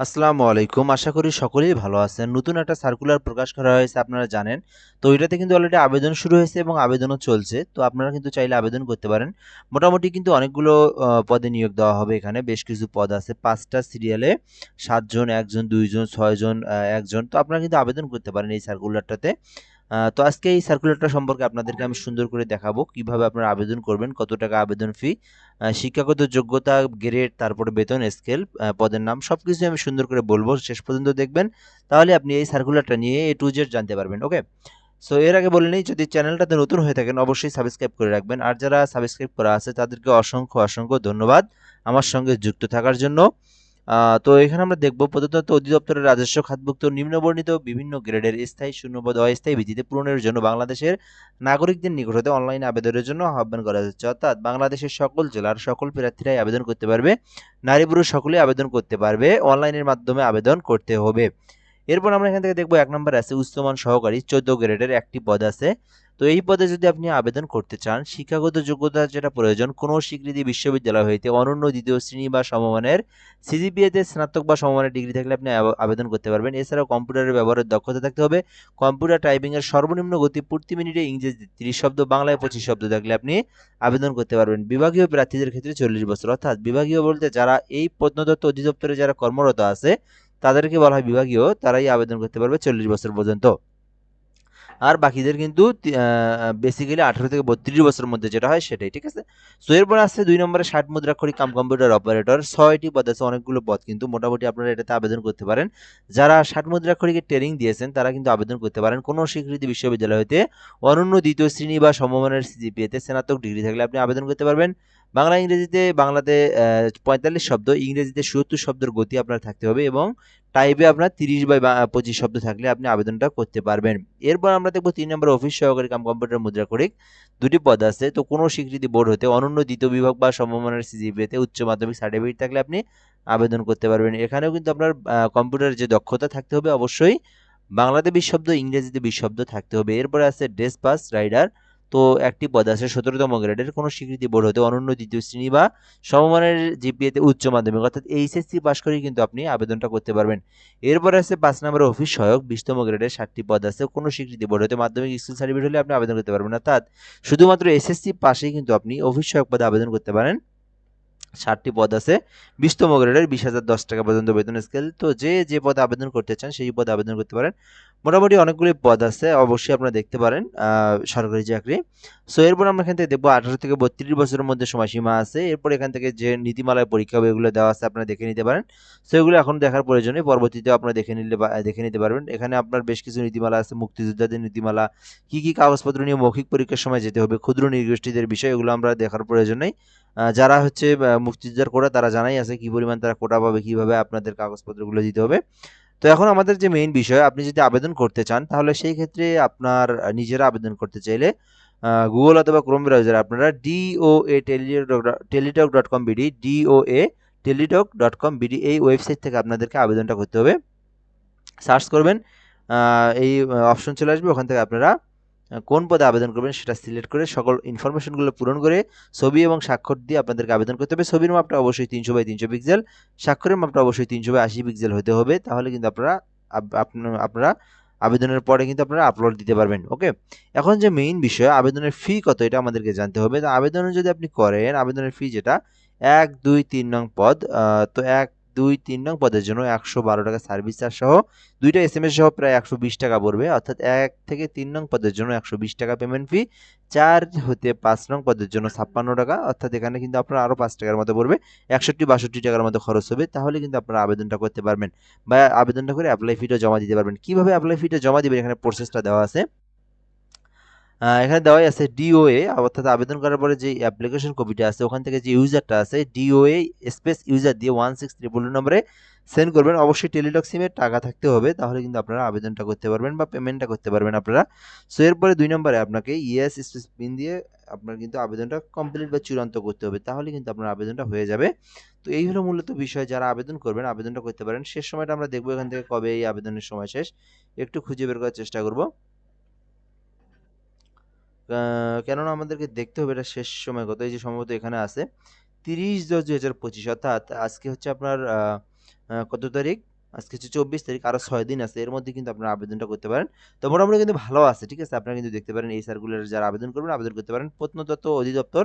আসসালামু আলাইকুম। আশা করি সকলেই ভালো আছেন। নতুন একটা সার্কুলার প্রকাশ করা হয়েছে, আপনারা জানেন। তো এটাতে কিন্তু অলরেডি আবেদন শুরু হয়েছে এবং আবেদনও চলছে। তো আপনারা কিন্তু চাইলে আবেদন করতে পারেন। মোটামুটি কিন্তু অনেকগুলো পদে নিয়োগ দেওয়া হবে এখানে। বেশ কিছু পদ আছে। পাঁচটা সিরিয়ালে সাতজন, একজন, দুইজন, ছয়জন একজন। তো আপনারা কিন্তু আবেদন করতে পারেন এই সার্কুলারটাতে তো আজকে এই সার্কুলারটা সম্পর্কে আপনাদেরকে আমি সুন্দর করে দেখাবো কীভাবে আপনারা আবেদন করবেন, কত টাকা আবেদন ফি শিক্ষাগত যোগ্যতা গ্রেড তারপরে বেতন স্কেল পদের নাম সবকিছু আমি সুন্দর করে বলব। শেষ পর্যন্ত দেখবেন, তাহলে আপনি এই সার্কুলারটা নিয়ে এ টু জেড জানতে পারবেন ওকে সো এর আগে বলে নিই, যদি চ্যানেলটাতে নতুন হয়ে থাকেন, অবশ্যই সাবস্ক্রাইব করে রাখবেন। আর যারা সাবস্ক্রাইব করা আছে, তাদেরকে অসংখ্য অসংখ্য ধন্যবাদ আমার সঙ্গে যুক্ত থাকার জন্য। তো এখানে আমরা দেখব প্রদত্ত অধিদপ্তরের রাজস্ব খাতভুক্ত নিম্নবর্ণিত বিভিন্ন গ্রেডের স্থায়ী, শূন্যপদ, অস্থায়ী ভিত্তিতে পূরণের জন্য বাংলাদেশের নাগরিকদের নিকট হতে অনলাইনে আবেদনের জন্য আহ্বান করা যাচ্ছে অর্থাৎ বাংলাদেশের সকল জেলার সকল প্রার্থীরাই আবেদন করতে পারবে, নারী পুরুষ সকলেই আবেদন করতে পারবে, অনলাইনের মাধ্যমে আবেদন করতে হবে। এরপর আমরা এখান থেকে দেখব এক নম্বর আছে উচ্চমান সহকারী, চোদ্দ গ্রেডের একটি পদ আছে। তো এই পদে যদি আপনি আবেদন করতে চান, শিক্ষাগত যোগ্যতা যেটা প্রয়োজন, কোনো স্বীকৃতি বিশ্ববিদ্যালয় হইতে অনন্য দ্বিতীয় শ্রেণি বা সমমানের সিজিপিএতে স্নাতক বা সমমানের ডিগ্রি থাকলে আপনি আবেদন করতে পারবেন। এছাড়াও কম্পিউটারের ব্যবহারের দক্ষতা থাকতে হবে। কম্পিউটার টাইপিংয়ের সর্বনিম্ন গতি প্রতি মিনিটে ইংরেজি তিরিশ শব্দ, বাংলায় পঁচিশ শব্দ থাকলে আপনি আবেদন করতে পারবেন। বিভাগীয় প্রার্থীদের ক্ষেত্রে চল্লিশ বছর। অর্থাৎ বিভাগীয় বলতে যারা এই প্রত্নতত্ত্ব অধিদপ্তরে যারা কর্মরত আছে, তাদেরকে বলা হয় বিভাগীয়, তারাই আবেদন করতে পারবে চল্লিশ বছর পর্যন্ত। আর বাকিদের কিন্তু বেসিক্যালি আঠারো থেকে বত্রিশ বছরের মধ্যে যেটা হয় সেটাই, ঠিক আছে? সো এরপর আসছে দুই নম্বরে ষাট মুদ্রাক্ষরিক কাম কম্পিউটার অপারেটর ছয়টি পদ আছে, অনেকগুলো পদ কিন্তু মোটামুটি আপনারা এটাতে আবেদন করতে পারেন। যারা ষাট মুদ্রাক্ষরিকের ট্রেনিং দিয়েছেন, তারা কিন্তু আবেদন করতে পারেন কোনো স্বীকৃতি বিশ্ববিদ্যালয় হতে অনন্য দ্বিতীয় শ্রেণি বা সমমানের সিজিপিএতে স্নাতক ডিগ্রি থাকলে আপনি আবেদন করতে পারবেন। বাংলা ইংরেজিতে বাংলাতে পঁয়তাল্লিশ শব্দ, ইংরেজিতে সত্তর শব্দের গতি আপনার থাকতে হবে এবং টাইপে আপনার তিরিশ বাই পঁচিশ শব্দ থাকলে আপনি আবেদনটা করতে পারবেন। এরপর আমরা দেখব তিন নম্বর অফিস সহকারী কাম কম্পিউটার মুদ্রা করিক দুটি পদ আছে। তো কোনো স্বীকৃতি বোর্ড হতে অনন্য দ্বিতীয় বিভাগ বা সমমানের সিজিপিএতে উচ্চ মাধ্যমিক সার্টিফিকেট থাকলে আপনি আবেদন করতে পারবেন। এখানেও কিন্তু আপনার কম্পিউটারের যে দক্ষতা থাকতে হবে অবশ্যই। বাংলাতে বিশ শব্দ, ইংরেজিতে বিশ শব্দ থাকতে হবে। এরপরে আছে ডেস পাস, রাইডার তো একটি পদ আছে সতেরোতম গ্রেডের। কোনো স্বীকৃতি বোর্ড হতে অনন্য দ্বিতীয় শ্রেণি বা সমমানের জিপিএতে উচ্চ মাধ্যমিক অর্থাৎ এইচএসসি পাস করেই কিন্তু আপনি আবেদনটা করতে পারবেন। এরপরে আছে পাঁচ নম্বর অফিস সহায়ক, বিশতম গ্রেডের ষাটটি পদ আছে। কোনো স্বীকৃতি বোর্ড হতে মাধ্যমিক স্কুল সার্টিফিকেট হলে আপনি আবেদন করতে পারবেন। অর্থাৎ শুধুমাত্র এসএসসি পাশেই কিন্তু আপনি অফিস সহায়ক পদে আবেদন করতে পারেন। ষাটটি পদ আছে। বিশতম গ্রেডের বিশ হাজার দশ টাকা পর্যন্ত বেতন স্কেল তো যে যে পদে আবেদন করতে চান, সেই পদে আবেদন করতে পারেন। মোটামুটি অনেকগুলি পদ আছে, অবশ্যই আপনারা দেখতে পারেন সরকারি চাকরি। সো এরপর আমরা এখান থেকে দেখব আঠারো থেকে বত্রিশ বছরের মধ্যে সময়সীমা আছে। এরপর এখান থেকে যে নীতিমালায় পরীক্ষা হবে, এগুলো দেওয়া আছে, আপনারা দেখে নিতে পারেন। সো এগুলো এখন দেখার প্রয়োজনে পরবর্তীতে আপনারা দেখে নিলে দেখে নিতে পারবেন। এখানে আপনার বেশ কিছু নীতিমালা আছে, মুক্তিযোদ্ধাদের নীতিমালা, কি কি কাগজপত্র নিয়ে মৌখিক পরীক্ষার সময় যেতে হবে, ক্ষুদ্র নির্গোষ্ঠীদের বিষয়, এগুলো আমরা দেখার প্রয়োজন নেই। যারা হচ্ছে মুক্তিযোদ্ধার কোটা, তারা জানাই আছে কি পরিমাণ তারা কোটা পাবে, কীভাবে আপনাদের কাগজপত্রগুলো দিতে হবে। তো এখন আমাদের যে মেইন বিষয়, আপনি যদি আবেদন করতে চান, তাহলে সেই ক্ষেত্রে আপনার নিজেরা আবেদন করতে চাইলে গুগল অথবা ক্রোম ব্রাউজারে আপনারা A Teletalk dot com BD A Teletalk dot com BD এই ওয়েবসাইট থেকে আপনাদেরকে আবেদনটা করতে হবে। সার্চ করবেন এই অপশন চলে আসবে, ওখান থেকে আপনারা কোন পদে আবেদন করবেন সেটা সিলেক্ট করে সকল ইনফরমেশনগুলো পূরণ করে ছবি এবং স্বাক্ষর দিয়ে আপনাদেরকে আবেদন করতে হবে। ছবির মাপটা অবশ্যই তিনশো বাই তিনশো পিক্সেল স্বাক্ষরের মাপটা অবশ্যই তিনশো বাই আশি পিক্সেল হতে হবে। তাহলে কিন্তু আপনারা আপনা- আপনারা আবেদনের পরে কিন্তু আপনারা আপলোড দিতে পারবেন ওকে এখন যে মেইন বিষয়, আবেদনের ফি কত এটা আমাদেরকে জানতে হবে। তো আবেদন যদি আপনি করেন, আবেদনের ফি যেটা, এক, দুই, তিন নং পদ তো এক দুই, তিন নং পদের জন্য একশো বারো টাকা সার্ভিস চার্জ সহ দুইটা এস এম এস সহ প্রায় একশো বিশ টাকা পড়বে। অর্থাৎ এক থেকে তিন নং পদের জন্য একশো বিশ টাকা পেমেন্ট ফি চার হতে পাঁচ নং পদের জন্য ছাপ্পান্ন টাকা। অর্থাৎ এখানে কিন্তু আপনার আরও পাঁচ টাকার মতো পড়বে। একষট্টি, বাষট্টি টাকার মতো খরচ হবে। তাহলে কিন্তু আপনারা আবেদনটা করতে পারবেন বা আবেদনটা করে অ্যাপ্লাই ফিটা জমা দিতে পারবেন। কীভাবে অ্যাপ্লাই ফিটা জমা দিবেন? এখানে প্রসেসটা দেওয়া আছে। এখানে দেওয়াই আছে ডিওএ অর্থাৎ আবেদন করার পরে যে অ্যাপ্লিকেশন কপিটা আছে, ওখান থেকে যে ইউজারটা আছে ডিওএ স্পেস ইউজার দিয়ে ওয়ান সিক্স ট্রিপল নম্বরে সেন্ড করবেন। অবশ্যই টেলিটক সিমের টাকা থাকতে হবে, তাহলে কিন্তু আপনারা আবেদনটা করতে পারবেন বা পেমেন্টটা করতে পারবেন আপনারা। সো এরপরে দুই নম্বরে আপনাকে ইএস স্পেস পিন দিয়ে আপনার কিন্তু আবেদনটা কমপ্লিট বা চূড়ান্ত করতে হবে, তাহলে কিন্তু আপনার আবেদনটা হয়ে যাবে। তো এই হলো মূলত বিষয়, যারা আবেদন করবেন, আবেদনটা করতে পারেন। শেষ সময়টা আমরা দেখব এখান থেকে কবে এই আবেদনের সময় শেষ। একটু খুঁজে বের করার চেষ্টা করব। কেননা আমাদেরকে দেখতে হবে এটা শেষ সময় কত, এই যে সম্ভবত এখানে আছে। তিরিশ দশ দুই হাজার পঁচিশ, অর্থাৎ আজকে হচ্ছে আপনার কত তারিখ? আজকে হচ্ছে চব্বিশ তারিখ আরও ছয় দিন আছে। এর মধ্যে কিন্তু আপনারা আবেদনটা করতে পারেন। তো মোটামুটি কিন্তু ভালো আছে, ঠিক আছে? আপনারা কিন্তু দেখতে পারেন এই সার্কুলার যারা আবেদন করবেন, আবেদন করতে পারেন প্রত্নতত্ত্ব অধিদপ্তর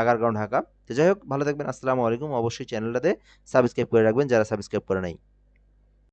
আগারগাঁও, ঢাকা। তো যাই হোক, ভালো থাকবেন, আসসালামু আলাইকুম। অবশ্যই চ্যানেলটাতে সাবস্ক্রাইব করে রাখবেন, যারা সাবস্ক্রাইব করে নাই।